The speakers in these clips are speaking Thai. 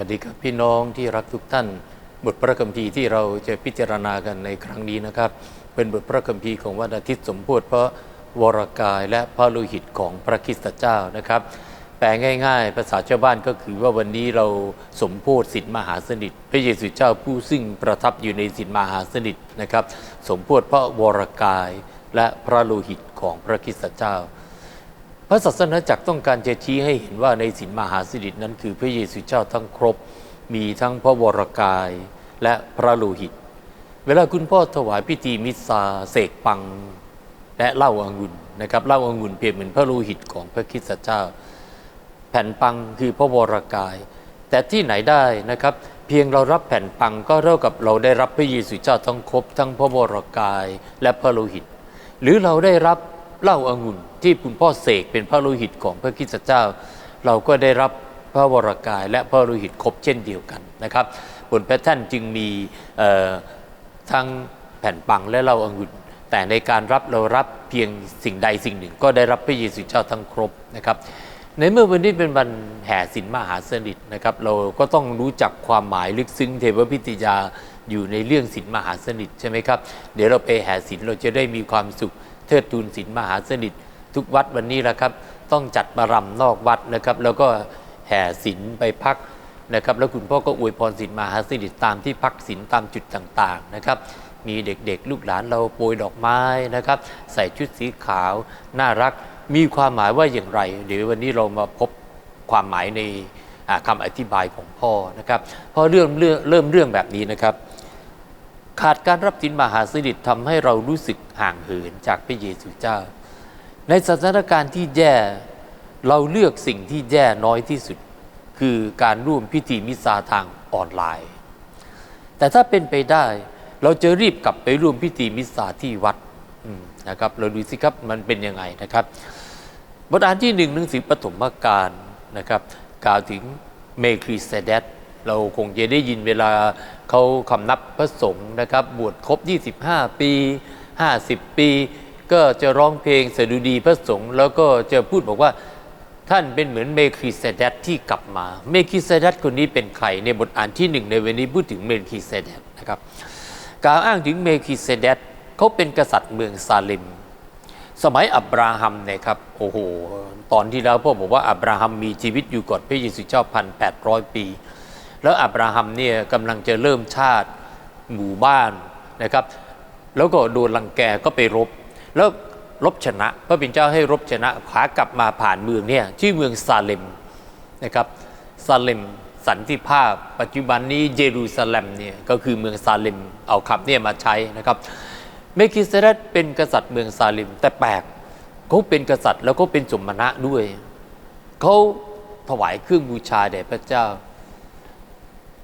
วัสดีครับพี่น้องที่รักทุกท่าน บทพระคัมภีร์ที่เราจะพิจารณากันในครั้งนี้นะครับ เป็นบทพระคัมภีร์ของวันอาทิตย์สมโพธิพระวรกายและพระโลหิตของพระคริสตเจ้านะครับ แปลง่าย ๆ ภาษาชาวบ้านก็คือว่าวันนี้เราสมโพธิสิทธิมหาสนิท พระเยซูเจ้าผู้ซึ่งประทับอยู่ในสิทธิมหาสนิทนะครับ สมโพธิพระวรกายและพระโลหิตของพระคริสตเจ้า พระศาสนาจักรต้องการจะชี้ให้เห็นว่าในศีลมหาสนินั้น คือพระเยซูเจ้าทั้งครบ มีทั้งพระวรกายและพระโลหิต เวลาคุณพ่อถวายพิธีมิสซาเสกปังและเหล้าอางุ่นนะครับเหล้าอางุ่นเปรียบเหมือนพระโลหิตของพระคริสตเจ้า แผ่นปังคือพระวรกาย แต่ที่ไหนได้นะครับ เพียงเรารับแผ่นปังก็เท่ากับเราได้รับพระเยซูเจ้าทั้งครบ ทั้งพระวรกายและพระโลหิต หรือเราได้รับ เหล้าอางุ่นที่คุณพ่อเสกเป็นพระโลหิตของพระคริสตเจ้า เราก็ได้รับพระวรกายและพระโลหิตครบเช่นเดียวกันนะครับ บนแพทเทิร์นจึงมีทั้งแผ่นปังและเหล้าอางุ่นแต่ในการรับเรารับเพียงสิ่งใดสิ่งหนึ่ง ก็ได้รับพระเยซูเจ้าทั้งครบนะครับ ในเมื่อวันนี้เป็นวันแห่สินมหาสนิทนะครับ เราก็ต้องรู้จักความหมายลึกซึ้งเทวพิทยาอยู่ในเรื่องสินมหาสนิทใช่ไหมครับ เดี๋ยวเราไปแห่สินเราจะได้มีความสุข เทิดทูนสินมหาสนิททุกวัดวันนี้แหละครับ ต้องจัดบารำนอกวัดนะครับ แล้วก็แห่สินไปพักนะครับ แล้วคุณพ่อก็อวยพรสินมหาสนิทตามที่พักสินตามจุดต่างๆนะครับ มีเด็กๆ ลูกหลานเราโปรยดอกไม้นะครับ ใส่ชุดสีขาว น่ารักมีความหมายว่าอย่างไรเดี๋ยววันนี้เรามาพบความหมายในอ่าคำอธิบายของพ่อนะครับพอเรื่องเรื่องเริ่มเรื่องแบบนี้นะครับ ขาดการรับสินมหาสนิททำให้เรารู้สึกห่างเหินจากพระเยซูเจ้า ในสถานการณ์ที่แย่เราเลือกสิ่งที่แย่น้อยที่สุด คือการร่วมพิธีมิสซาทางออนไลน์ แต่ถ้าเป็นไปได้เราจะรีบกลับไปร่วมพิธีมิสซาที่วัดนะครับ เราดูสิครับมันเป็นยังไงนะครับบทอ่านที่หนึ่งหนังสือปฐมกาลนะครับ กล่าวถึงเมคริเซเดต เราคงจะได้ยินเวลาเขาคำนับพระสงฆ์นะครับ บวชครบ 25 ปี 50 ปี ก็จะร้องเพลงสดุดีพระสงฆ์แล้วก็จะพูดบอกว่าท่านเป็นเหมือนเมคิเซเดตที่กลับมา เมคิเซเดตคนนี้เป็นใครในบทอ่านที่หนึ่งในวันนี้พูดถึงเมคิเซเดตนะครับกล่าวอ้างถึงเมคิเซเดตเขาเป็นกษัตริย์เมืองซาเลมสมัยอับราฮัมนี่ยครับโอ้โหตอนที่แล้วพ่อบอกว่าอับราฮัมมีชีวิตอยู่ก่อนพระเยซูเจ้าพันแปดร้อยปี แล้วอับราฮัมเนี่ยกำลังจะเริ่มชาติหมู่บ้านนะครับ แล้วก็โดนลังแกก็ไปรบ แล้วรบชนะ พระเป็นเจ้าให้รบชนะขากลับมาผ่านเมืองเนี่ยชื่อเมืองซาเลมนะครับซาเลมสันติภาพ ปัจจุบันนี้เยรูซาเล็มเนี่ยก็คือเมืองซาเลมเอาคำเนี่ยมาใช้นะครับเมคิเซเดตเป็นกษัตริย์เมืองซาเลมแต่แปลกเขาเป็นกษัตริย์แล้วก็เป็นสมณะด้วยเขาถวายเครื่องบูชาแด่พระเจ้า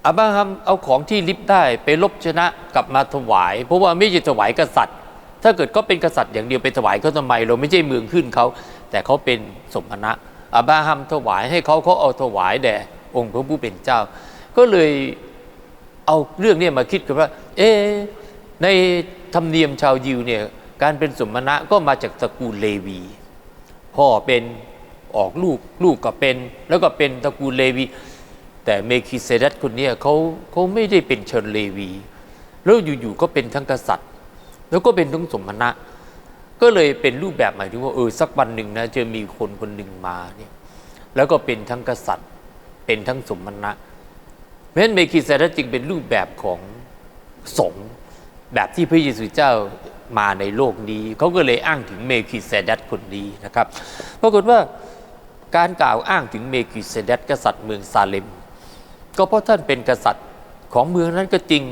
อับราฮัมเอาของที่ลิบได้ไปลบชนะกลับมาถวาย เพราะว่าไม่ใช่ถวายกษัตริย์ ถ้าเกิดก็เป็นกษัตริย์อย่างเดียวไปถวายเขาทำไม เราไม่ใช่เมืองขึ้นเขา แต่เขาเป็นสมณะอับราฮัมถวายให้เขาเขาเอาถวายแด่องค์พระผู้เป็นเจ้า ก็เลยเอาเรื่องนี้มาคิดกันว่า เอ๊ในธรรมเนียมชาวยิวเนี่ยการเป็นสมณะก็มาจากตระกูลเลวี พ่อเป็นออกลูกลูกก็เป็น แล้วก็เป็นตระกูลเลวี แต่เมคิเซเดตคนนี้เขาเขาไม่ได้เป็นชนเลวี แล้วอยู่ๆก็เป็นทั้งกษัตริย์ แล้วก็เป็นทั้งสมณะ ก็เลยเป็นรูปแบบหมายถึงว่าเออสักวันหนึ่งนะจะมีคนคนหนึ่งมาเนี่ยแล้วก็เป็นทั้งกษัตริย์ เป็นทั้งสมณะเพราะฉะนั้นเมคิเซเดตจึงเป็นรูปแบบของสงฆ์แบบที่พระเยซูเจ้ามาในโลกนี้เขาก็เลยอ้างถึงเมคิเซเดตคนนี้นะครับปรากฏว่าการกล่าวอ้างถึงเมคิเซเดตกษัตริย์เมืองซาเลม ก็เพราะท่านเป็นกษัตริย์ของเมืองนั้นก็จริง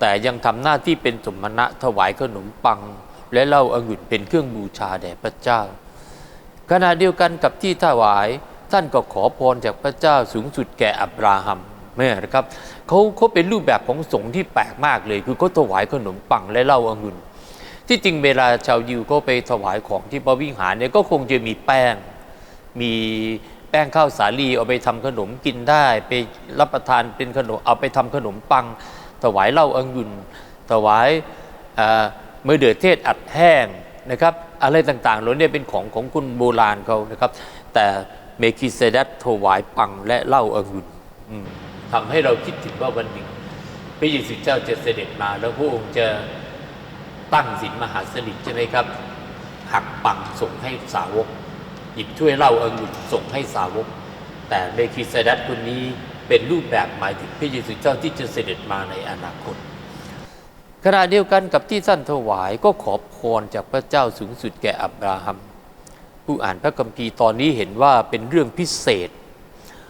แต่ยังทำหน้าที่เป็นสมณะถวายขนมปัง และเหล้าองุ่นเป็นเครื่องบูชาแด่พระเจ้า ขณะเดียวกันกับที่ถวายท่านก็ขอพรจากพระเจ้าสูงสุดแก่อับราฮัมเนี่ยนะครับเขาเขาเป็นรูปแบบของสงฆ์ที่แปลกมากเลย คือเขาถวายขนมปังและเหล้าองุ่นที่จริงเวลาชาวยิวก็ไปถวายของที่พระวิหารเนี่ยก็คงจะมีแป้งมี แป้งข้าวสาลีเอาไปทำขนมกินได้ ไปรับประทานเป็นขนมเอาไปทำขนมปัง ถวายเหล้าอังุนถวายเอ่อเดือเทศอัดแห้งนะครับอะไรต่างๆเหล่านี้เป็นของของคนโบราณเขานะครับ แต่เมคิเซเดตถวายปังและเหล้าองุ่นอืมทำให้เราคิดถึงว่าวันหนึ่งพระเยซูเจ้าจะเสด็จมาแล้วพระองค์จะตั้งศีลมหาสนิทใช่ไหมครับ หักปังส่งให้สาวก หยิบถ้วยเหล้าองุ่นส่งให้สาวก แต่เมคิเซดัตคนนี้เป็นรูปแบบหมายถึงพระเยซูเจ้าที่จะเสด็จมาในอนาคตขณะเดียวกันกับที่ท่านถวายก็ขอพรจากพระเจ้าสูงสุดแก่อับราฮัม ผู้อ่านพระคัมภีร์ตอนนี้เห็นว่าเป็นเรื่องพิเศษ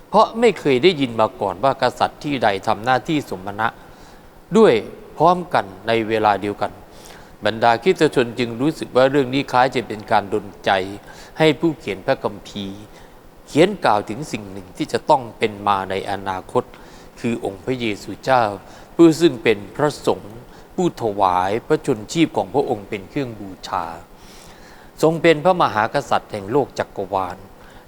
เพราะไม่เคยได้ยินมาก่อนว่ากษัตริย์ที่ใดทำหน้าที่สมณะ ด้วยพร้อมกันในเวลาเดียวกัน บรรดาคริสตชนจึงรู้สึกว่าเรื่องนี้คล้ายจะเป็นการดลใจ ให้ผู้เขียนพระคัมภีร์ เขียนกล่าวถึงสิ่งหนึ่งที่จะต้องเป็นมาในอนาคต คือองค์พระเยซูเจ้า ผู้ซึ่งเป็นพระสงฆ์ผู้ถวายพระชนชีพของพระองค์เป็นเครื่องบูชา ทรงเป็นพระมหากษัตริย์แห่งโลกจักรวาล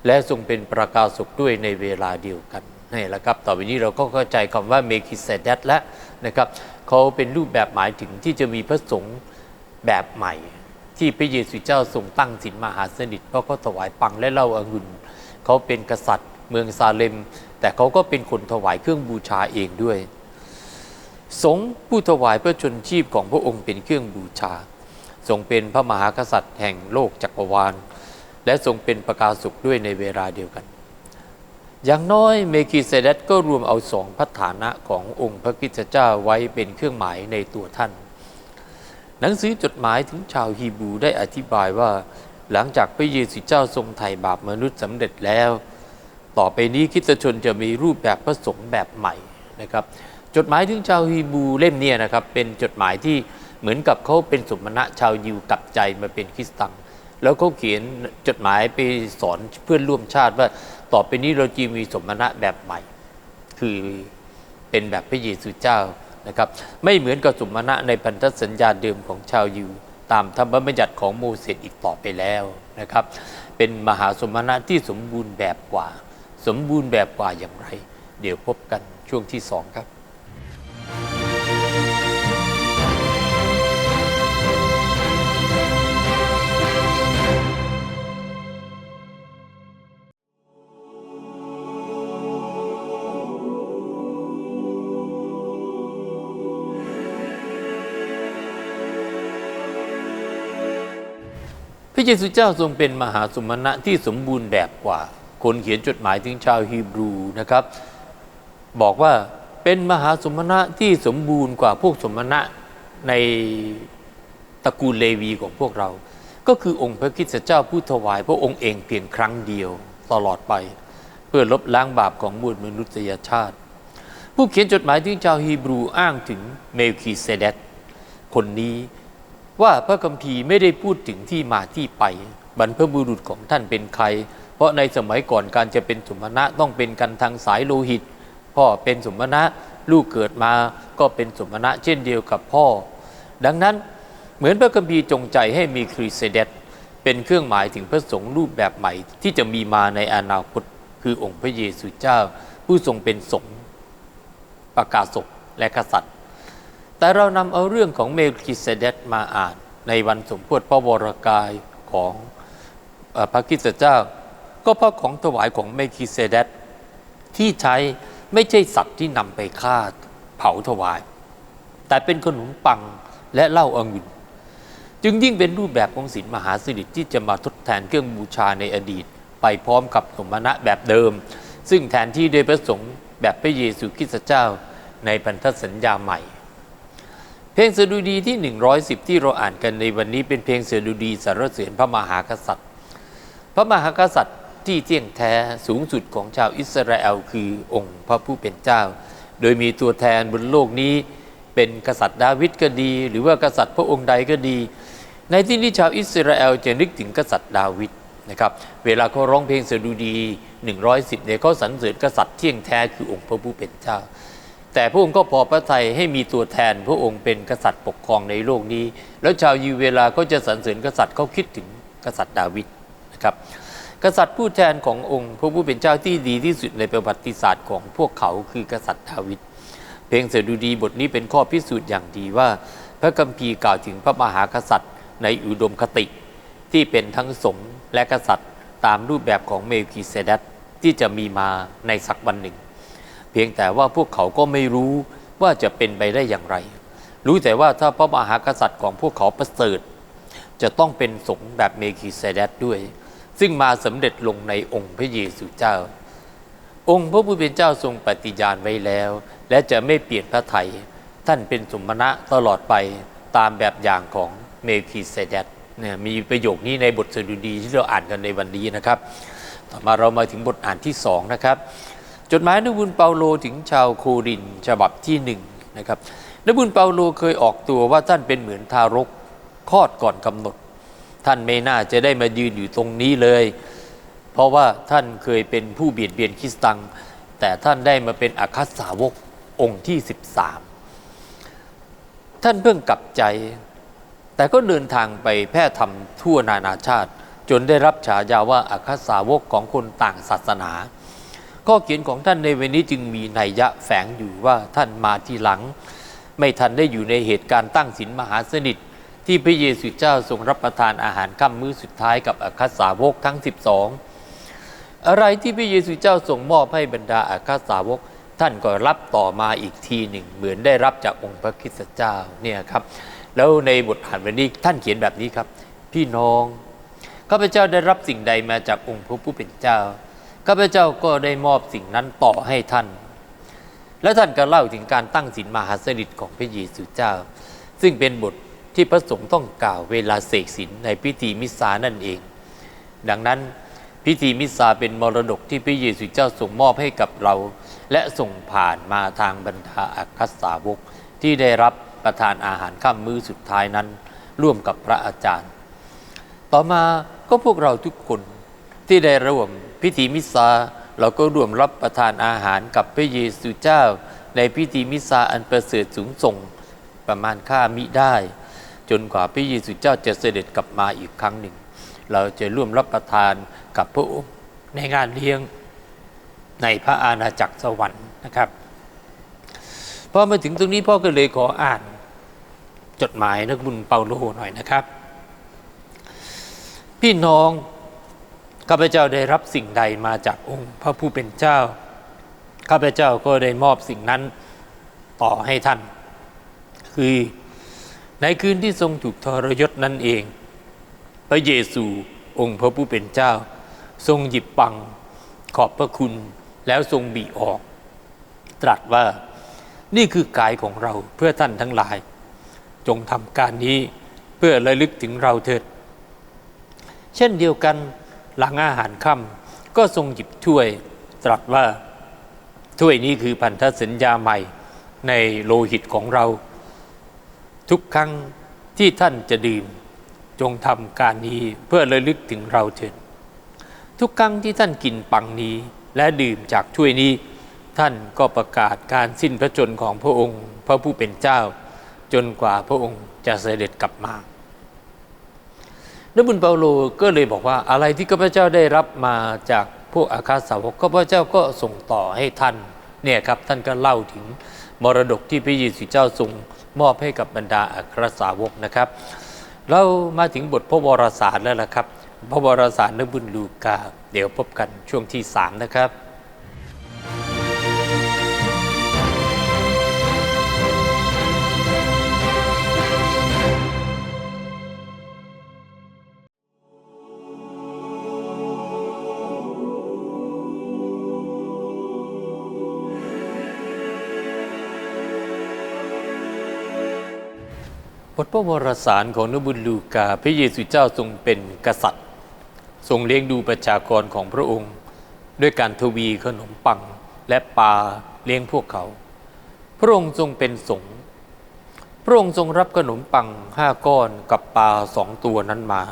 และทรงเป็นประกาศกด้วยในเวลาเดียวกันนี่แหละครับ ต่อไปนี้เราก็เข้าใจคำว่าเมคิเซเดตแล้วนะครับเขาเป็นรูปแบบหมายถึงที่จะมีพระสงฆ์ แบบใหม่ ที่พระเยซูเจ้าทรงตั้งศีลมหาสนิทเพราะเขาถวายปังและเหล้าองุ่นเขาเป็นกษัตริย์เมืองซาเลม แต่เขาก็เป็นคนถวายเครื่องบูชาเองด้วย สงผู้ถวายพระชนชีพของพระองค์เป็นเครื่องบูชา ทรงเป็นพระมหากษัตริย์แห่งโลกจักรวาล และทรงเป็นประกาศกด้วยในเวลาเดียวกัน อย่างน้อยเมกิเซเดตก็รวมเอาสองพัฒานะขององค์พระคริสตเจ้าไว้เป็นเครื่องหมายในตัวท่าน หนังสือจดหมายถึงชาวฮีบรูได้อธิบายว่า หลังจากพระเยซูเจ้าทรงไถ่บาปมนุษย์สำเร็จแล้ว ต่อไปนี้คริสตชนจะมีรูปแบบพระสงฆ์แบบใหม่นะครับจดหมายถึงชาวฮีบรูเล่มเนี้นะครับเป็นจดหมายที่เหมือนกับเขาเป็นสมณะชาวยิวกลับใจมาเป็นคริสตังแล้วเขาเขียนจดหมายไปสอนเพื่อนร่วมชาติว่าต่อไปนี้เราจะมีสมณะแบบใหม่ คือเป็นแบบพระเยซูเจ้า นะครับไม่เหมือนกับสมณะในพันธสัญญาเดิมของชาวยิว ตามธรรมบัญญัติของโมเสสอีกต่อไปแล้วนะครับเป็นมหาสมณะที่สมบูรณ์แบบกว่า สมบูรณ์แบบกว่าอย่างไร เดี๋ยวพบกันช่วงที่สองครับ ระเยซูเจ้าทรงเป็นมหาสมณะที่สมบูรณ์แบบกว่า คนเขียนจดหมายถึงชาวฮีบรูนะครับ บอกว่าเป็นมหาสมณะที่สมบูรณ์กว่าพวกสมณะในตระกูลเลวีของพวกเรา ก็คือองค์พระคริสตเจ้าผู้ถวาย พระองค์เองเพียงครั้งเดียวตลอดไป เพื่อลบล้างบาปของมวลมนุษยชาติ ผู้เขียนจดหมายถึงชาวฮีบรูอ้างถึงเมลคีเซเดตคนนี้ ว่าพระคัมภีร์ไม่ได้พูดถึงที่มาที่ไป บรรพบุรุษของท่านเป็นใคร เพราะในสมัยก่อนการจะเป็นสมณะต้องเป็นกันทางสายโลหิต พ่อเป็นสมณะลูกเกิดมาก็เป็นสมณะเช่นเดียวกับพ่อ ดังนั้นเหมือนพระคัมภีร์จงใจให้มีคริสเดตเป็นเครื่องหมายถึงพระสงฆ์รูปแบบใหม่ ที่จะมีมาในอนาคตคือองค์พระเยซูเจ้า ผู้ทรงเป็นสงฆ์ประกาศกและกษัตริย์ แต่เรานำเอาเรื่องของเมลคิเซเดตมาอ่านในวันสมโพธิพระวรกายของพระคิสตเจ้า ก็เพราะของถวายของเมลคิเซเดตที่ใช้ไม่ใช่สัตว์ที่นำไปฆ่าเผาถวาย แต่เป็นขนมปังและเหล้าองุ่นจึงยิ่งเป็นรูปแบบของศีลมหาสนิทที่จะมาทดแทนเครื่องบูชาในอดีต ไปพร้อมกับสมณะแบบเดิม ซึ่งแทนที่โดยพระสงฆ์แบบพระเยซูคริสต์เจ้าในพันธสัญญาใหม่ เพลงสดุดีที่ 110 ที่เราอ่านกันในวันนี้เป็นเพลงสดุดีสรรเสริญพระมหากษัตริย์ พระมหากษัตริย์ที่เที่ยงแท้สูงสุดของชาวอิสราเอลคือองค์พระผู้เป็นเจ้า โดยมีตัวแทนบนโลกนี้ เป็นกษัตริย์ดาวิดก็ดี หรือว่ากษัตริย์พระองค์ใดก็ดี ในที่นี้ชาวอิสราเอลจะนึกถึงกษัตริย์ดาวิดนะครับเวลาเขาร้องเพลงสดุดี 110เนี่ยเขาสรรเสริญกษัตริย์เที่ยงแท้คือองค์พระผู้เป็นเจ้า แต่พระองค์ก็พอพระทัยให้มีตัวแทนพระองค์เป็นกษัตริย์ปกครองในโลกนี้ แล้วชาวยิวเวลาก็จะสรรเสริญกษัตริย์เขาคิดถึงกษัตริย์ดาวิดนะครับ กษัตริย์ผู้แทนขององค์พระผู้เป็นเจ้าที่ดีที่สุดในประวัติศาสตร์ของพวกเขาคือกษัตริย์ดาวิดเพลงเสดุดีบทนี้เป็นข้อพิสูจน์อย่างดีว่า พระคัมภีร์กล่าวถึงพระมหากษัตริย์ ในอุดมคติที่เป็นทั้งสงฆ์และกษัตริย์ ตามรูปแบบของเมลคีเซเดตที่จะมีมาในสักวันหนึ่ง เพียงแต่ว่าพวกเขาก็ไม่รู้ว่าจะเป็นไปได้อย่างไร รู้แต่ว่าถ้าพระมหากษัตริย์ของพวกเขาประเสริฐ จะต้องเป็นสงฆ์แบบเมคิเซเดสด้วย ซึ่งมาสำเร็จลงในองค์พระเยซูเจ้า องค์พระผู้เป็นเจ้าทรงปฏิญาณไว้แล้ว และจะไม่เปลี่ยนพระไทยท่านเป็นสมณะตลอดไปตามแบบอย่างของเมคิเซเดสเนี่ยมีประโยคนี้ในบทสดุดีที่เราอ่านกันในวันนี้นะครับ ต่อมาเรามาถึงบทอ่านที่สองนะครับ จดหมายนบุญเปาโลถึงชาวโครินฉบับที่หนึ่งนะครับนบุญเปาโลเคยออกตัวว่าท่านเป็นเหมือนทารกคลอดก่อนกำหนด ท่านไม่น่าจะได้มายืนอยู่ตรงนี้เลย เพราะว่าท่านเคยเป็นผู้เบียดเบียนคริสตัง แต่ท่านได้มาเป็นอัครสาวกองค์ที่ 13 ท่านเพิ่งกลับใจ แต่ก็เดินทางไปแพร่ธรรมทั่วนานาชาติ จนได้รับฉายาว่าอัครสาวกของคนต่างศาสนา ข้อเขียนของท่านในวันนี้จึงมีนัยยะแฝงอยู่ว่าท่านมาทีหลัง ไม่ทันได้อยู่ในเหตุการณ์ตั้งศีลมหาสนิท ที่พระเยซูเจ้าทรงรับประทานอาหารค่ำมื้อสุดท้ายกับอัครสาวกทั้ง 12 อะไรที่พระเยซูเจ้าทรงมอบให้บรรดาอัครสาวกท่านก็รับต่อมาอีกทีหนึ่ง เหมือนได้รับจากองค์พระคริสตเจ้าเนี่ยครับแล้วในบทอ่านวันนี้ท่านเขียนแบบนี้ครับ พี่น้องข้าพเจ้าได้รับสิ่งใดมาจากองค์พระผู้เป็นเจ้า ข้าพเจ้าก็ได้มอบสิ่งนั้นต่อให้ท่าน และท่านก็เล่าถึงการตั้งศีลมหาสนิทของพระเยซูเจ้า ซึ่งเป็นบทที่พระสงฆ์ต้องกล่าวเวลาเสกศีลในพิธีมิสานั่นเอง ดังนั้นพิธีมิสซาเป็นมรดกที่พระเยซูเจ้าส่งมอบให้กับเรา และส่งผ่านมาทางบรรดาอัครสาวกที่ได้รับประทานอาหารข้ามมื้อสุดท้ายนั้น ร่วมกับพระอาจารย์ ต่อมาก็พวกเราทุกคนที่ได้ร่วม พิธีมิสซาเราก็ร่วมรับประทานอาหารกับพระเยซูเจ้า ในพิธีมิสซาอันประเสริฐสูงส่งประมาณค่ามิได้ จนกว่าพระเยซูเจ้าจะเสด็จกลับมาอีกครั้งหนึ่ง เราจะร่วมรับประทานกับพระองค์ในงานเลี้ยงในพระอาณาจักรสวรรค์นะครับพอมาถึงตรงนี้พ่อก็เลยขออ่านจดหมายนักบุญเปาโลหน่อยนะครับ พี่น้อง ข้าพเจ้าได้รับสิ่งใดมาจากองค์พระผู้เป็นเจ้า ข้าพเจ้าก็ได้มอบสิ่งนั้นต่อให้ท่าน คือในคืนที่ทรงถูกทรยศนั่นเอง พระเยซูองค์พระผู้เป็นเจ้า ทรงหยิบปังขอบพระคุณแล้วทรงบีออก ตรัสว่านี่คือกายของเราเพื่อท่านทั้งหลาย จงทำการนี้เพื่อระลึกถึงเราเถิด เช่นเดียวกัน หลังอาหารค่ำก็ทรงหยิบถ้วยตรัสว่าถ้วยนี้คือพันธสัญญาใหม่ในโลหิตของเรา ทุกครั้งที่ท่านจะดื่ม จงทำการนี้เพื่อระลึกถึงเราเถิดทุกครั้งที่ท่านกินปังนี้และดื่มจากถ้วยนี้ ท่านก็ประกาศการสิ้นพระชนของพระองค์ พระผู้เป็นเจ้า จนกว่าพระองค์จะเสด็จกลับมา นบุญเปาโลก็เลยบอกว่าอะไรที่ข้าพเจ้าได้รับมาจากพวกอาคาสาวกข้าพเจ้าก็ส่งต่อให้ท่านเนี่ยครับท่านก็เล่าถึงมรดกที่พระเยซูเจ้าทรงมอบให้กับบรรดาอัครสาวกนะครับ เรามาถึงบทพระวรสารแล้วล่ะครับ พระวรสารนบุญลูกา เดี๋ยวพบกันช่วงที่ 3 นะครับ บทพระวรสารของนบุญลูกา พระเยซูเจ้าทรงเป็นกษัตริย์ ทรงเลี้ยงดูประชากรของพระองค์ ด้วยการทวีขนมปังและปลาเลี้ยงพวกเขา พระองค์ทรงเป็นสงฆ์พระองค์ทรงรับขนมปังห้าก้อนกับปลาสองตัวนั้นมา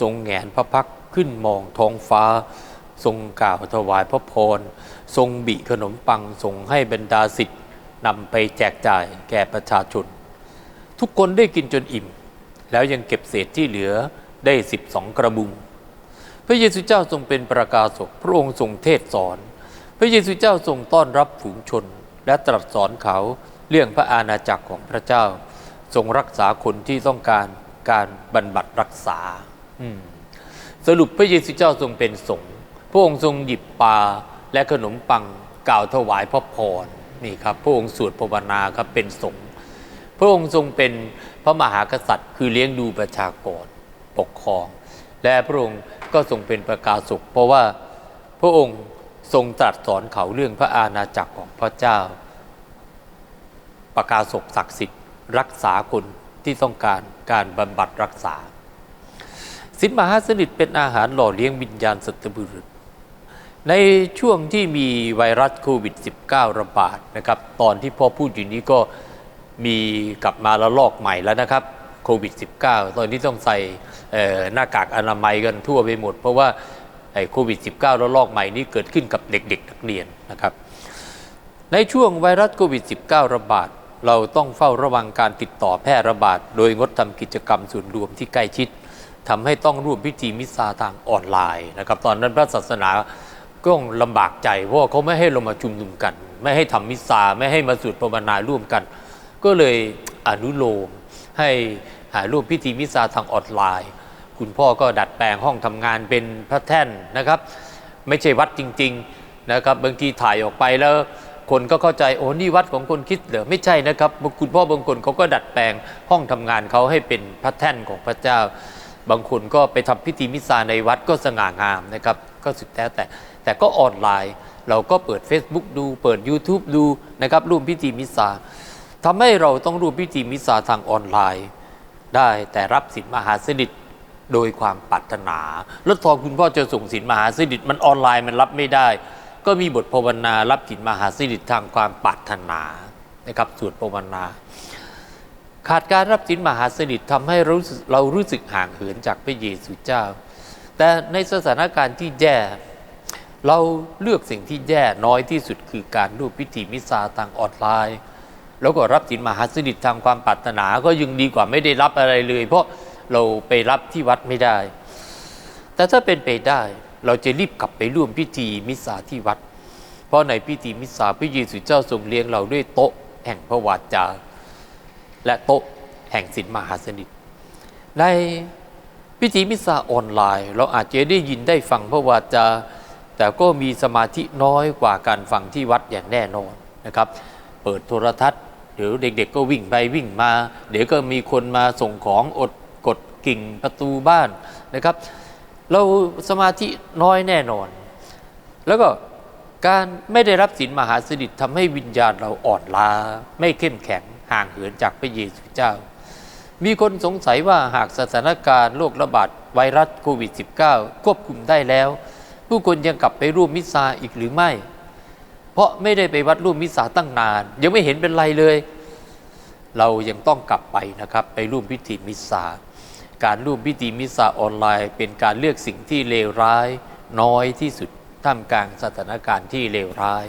ทรงแหงนพระพักขึ้นมองท้องฟ้า ทรงกล่าวถวายพระพร ทรงบิขนมปังส่งให้บรรดาสิทธิ์นำไปแจกจ่ายแก่ประชาชน ทุกคนได้กินจนอิ่ม แล้วยังเก็บเศษที่เหลือได้สิบสองกระบุง พระเยซูเจ้าทรงเป็นประกาศกพระองค์ทรงเทศสอน พระเยซูเจ้าทรงต้อนรับฝูงชน และตรัสสอนเขาเรื่องพระอาณาจักรของพระเจ้า ทรงรักษาคนที่ต้องการการบรรบัดรักษาสรุปพระเยซูเจ้าทรงเป็นสงฆ์พระองค์ทรงหยิบปลาและขนมปังกล่าวถวายพระพรนี่ครับ พระองค์สวดภาวนาครับเป็นสงฆ์ พระองค์ทรงเป็นพระมหากษัตริย์ คือเลี้ยงดูประชากรปกครอง และพระองค์ก็ทรงเป็นประกาศกเพราะว่าพระองค์ทรงตรัสสอนเขาเรื่องพระอาณาจักรของพระเจ้า ประกาศกศักดิ์สิทธิ์ รักษาคนที่ต้องการการบำบัดรักษาสินมหาสนิทเป็นอาหารหล่อเลี้ยงวิญญาณสัตบุรุษ ในช่วงที่มีไวรัสโควิด -19 ระบาดนะครับ ตอนที่พ่อพูดอยู่นี้ก็ มีกลับมาละลอกใหม่แล้วนะครับโควิด -19 ตอนนี้ต้องใส่หน้ากากอนามัยกันทั่วไปหมด เพราะว่าโควิด -19 ระลอกใหม่นี้เกิดขึ้นกับเด็กๆนักเรียนนะครับ ในช่วงไวรัสโควิด -19 ระบาด เราต้องเฝ้าระวังการติดต่อแพร่ระบาด โดยงดทำกิจกรรมส่วนรวมที่ใกล้ชิดทำให้ต้องร่วมพิธีมิสซาทางออนไลน์นะครับตอนนั้นพระศาสนาก็ลำบากใจเพราะเขาไม่ให้เรามาชุมนุมกัน ไม่ให้ทำมิสซาไม่ให้มาสวดภาวนาร่วมกัน ก็เลยอนุโลมให้หาร่วมพิธีมิสซาทางออนไลน์ คุณพ่อก็ดัดแปลงห้องทำงานเป็นพระแท่นนะครับ ไม่ใช่วัดจริงๆนะครับบางทีถ่ายออกไปแล้วคนก็เข้าใจโอ้นี่วัดของคนคิดเหรอไม่ใช่นะครับคุณพ่อบางคนเขาก็ดัดแปลงห้องทำงานเขาให้เป็นพระแท่นของพระเจ้า บางคนก็ไปทำพิธีมิสซาในวัดก็สง่างามนะครับก็สุดแท้แต่ แต่ก็ออนไลน์ เราก็เปิด Facebook ดู เปิด YouTube ดูนะครับร่วมพิธีมิสซา ทำให้เราต้องร่วมพิธีมิสซาทางออนไลน์ ได้แต่รับสินมหาสนิทโดยความปรารถนา แล้วทอคุณพ่อจะส่งสินมหาสนิทมันออนไลน์มันรับไม่ได้ ก็มีบทภาวนารับสินมหาสนิททางความปรารถนานะครับสวดภาวนา ขาดการรับสินมหาสนิททำให้เรารู้สึกเรารู้สึกห่างเหินจากพระเยซูเจ้า แต่ในสถานการณ์ที่แย่เราเลือกสิ่งที่แย่น้อยที่สุดคือการร่วมพิธีมิสซาทางออนไลน์ แล้วก็รับสินมหาสนิททางความปรารถนาก็ยังดีกว่าไม่ได้รับอะไรเลย เพราะเราไปรับที่วัดไม่ได้ แต่ถ้าเป็นไปได้เราจะรีบกลับไปร่วมพิธีมิสซาที่วัด เพราะในพิธีมิสซาพระเยซูเจ้าทรงเลี้ยงเราด้วยโต๊ะแห่งพระวาจา และโต๊ะแห่งสินมหาสนิท ในพิธีมิสซาออนไลน์ เราอาจจะได้ยินได้ฟังพระวาจา แต่ก็มีสมาธิน้อยกว่าการฟังที่วัดอย่างแน่นอนนะครับ เปิดโทรทัศน์ เดี๋ยวเด็ก ๆ ก็วิ่งไปวิ่งมา เดี๋ยวก็มีคนมาส่งของอดกดกิ่งประตูบ้านนะครับ เราสมาธิน้อยแน่นอน แล้วก็การไม่ได้รับศีลมหาสนิททำให้วิญญาณเราอ่อนล้า ไม่เข้มแข็งห่างเหินจากพระเยซูเจ้า มีคนสงสัยว่าหากสถานการณ์โรคระบาดไวรัสโควิด -19 ควบคุมได้แล้ว ผู้คนยังกลับไปร่วมมิสซาอีกหรือไม่ เพราะไม่ได้ไปวัดร่วมมิสซาตั้งนาน ยังไม่เห็นเป็นไรเลย เรายังต้องกลับไปนะครับ ไปร่วมพิธีมิสซาการร่วมพิธีมิสซาออนไลน์ เป็นการเลือกสิ่งที่เลวร้าย น้อยที่สุดท่ามกลางสถานการณ์ที่เลวร้าย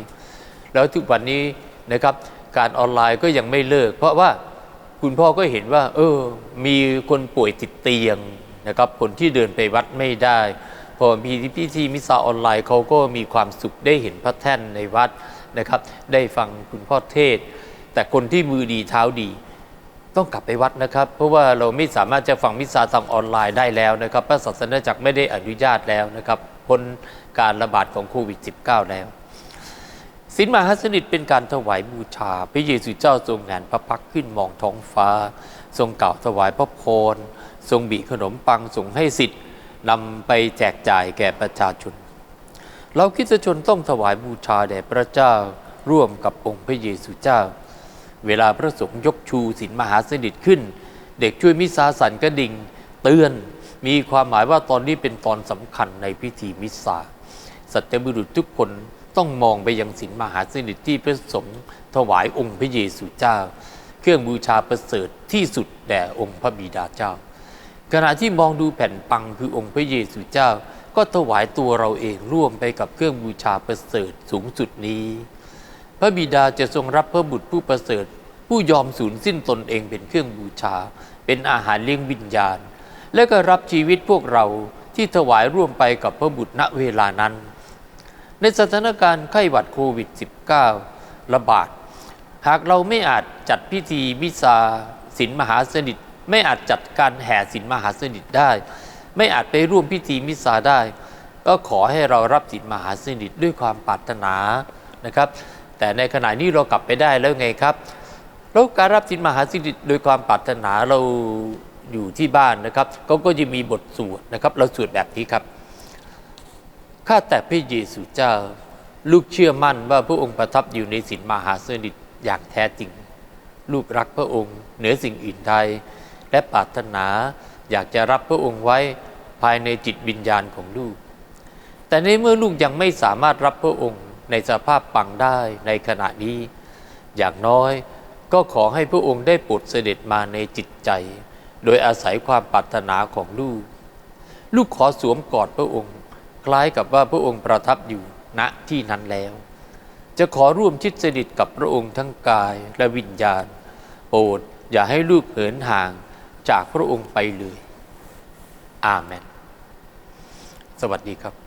แล้วทุกวันนี้นะครับ การออนไลน์ก็ยังไม่เลิก เพราะว่าคุณพ่อก็เห็นว่า เออ มีคนป่วยติดเตียงนะครับ คนที่เดินไปวัดไม่ได้ พอมีพิธีมิสซาออนไลน์เขาก็มีความสุขได้เห็นพระแท่นในวัดนะครับ ได้ฟังคุณพ่อเทศ แต่คนที่มือดีเท้าดี ต้องกลับไปวัดนะครับ เพราะว่าเราไม่สามารถจะฟังมิสซาทางออนไลน์ได้แล้วนะครับพระศาสนาจักรไม่ได้อนุญาตแล้วนะครับพ้นการระบาดของโควิด -19 แล้วสินมหาสนิทเป็นการถวายบูชา พระเยซูเจ้าทรงงานพระพักขึ้นมองท้องฟ้า ทรงกล่าวถวายพระพรทรงบีขนมปังส่งให้สิทธิ์ นำไปแจกจ่ายแก่ประชาชน เราคริสตชนต้องถวายบูชาแด่พระเจ้าร่วมกับองค์พระเยซูเจ้า เวลาพระสงฆ์ยกชูศีลมหาสนิทขึ้น เด็กช่วยมิสซาสันกระดิ่งเตือนมีความหมายว่าตอนนี้เป็นตอนสำคัญในพิธีมิสซาสัตยบุรุษทุกคนต้องมองไปยังศีลมหาสนิทที่พระสงฆ์ถวายองค์พระเยซูเจ้า เครื่องบูชาประเสริฐที่สุดแด่องค์พระบิดาเจ้า ขณะที่มองดูแผ่นปังคือองค์พระเยซูเจ้า ก็ถวายตัวเราเองร่วมไปกับเครื่องบูชาประเสริฐสูงสุดนี้ พระบิดาจะทรงรับพระบุตรผู้ประเสริฐ ผู้ยอมสูญสิ้นตนเองเป็นเครื่องบูชา เป็นอาหารเลี้ยงวิญญาณ และก็รับชีวิตพวกเราที่ถวายร่วมไปกับพระบุตรณเวลานั้น ในสถานการณ์ไข้หวัดโควิด -19 ระบาด หากเราไม่อาจจัดพิธีมิซาศีลมหาสนิท ไม่อาจจัดการแห่ศีลมหาสนิทได้ ไม่อาจไปร่วมพิธีมิซาได้ ก็ขอให้เรารับศีลมหาสนิทด้วยความปรารถนานะครับ แต่ในขณะนี้เรากลับไปได้แล้วไงครับแล้วการรับสินมหาสิริโดยความปรารถนาเราอยู่ที่บ้านนะครับก็ก็จะมีบทสวดนะครับ เราสวดแบบนี้ครับข้าแต่พระเยซูเจ้า ลูกเชื่อมั่นว่าพระองค์ประทับอยู่ในศีลมหาสนิทอย่างแท้จริง ลูกรักพระองค์ เหนือสิ่งอื่นใด และปรารถนา อยากจะรับพระองค์ไว้ภายในจิตวิญญาณของลูก แต่ในเมื่อลูกยังไม่สามารถรับพระองค์ในสภาพปังได้ในขณะนี้ อย่างน้อยก็ขอให้พระองค์ได้โปรดเสด็จมาในจิตใจ โดยอาศัยความปรารถนาของลูก ลูกขอสวมกอดพระองค์ คล้ายกับว่าพระองค์ประทับอยู่ณที่นั้นแล้ว จะขอร่วมชิดสนิทกับพระองค์ทั้งกายและวิญญาณ โปรดอย่าให้ลูกเหินห่าง จากพระองค์ไปเลย อาเมน สวัสดีครับ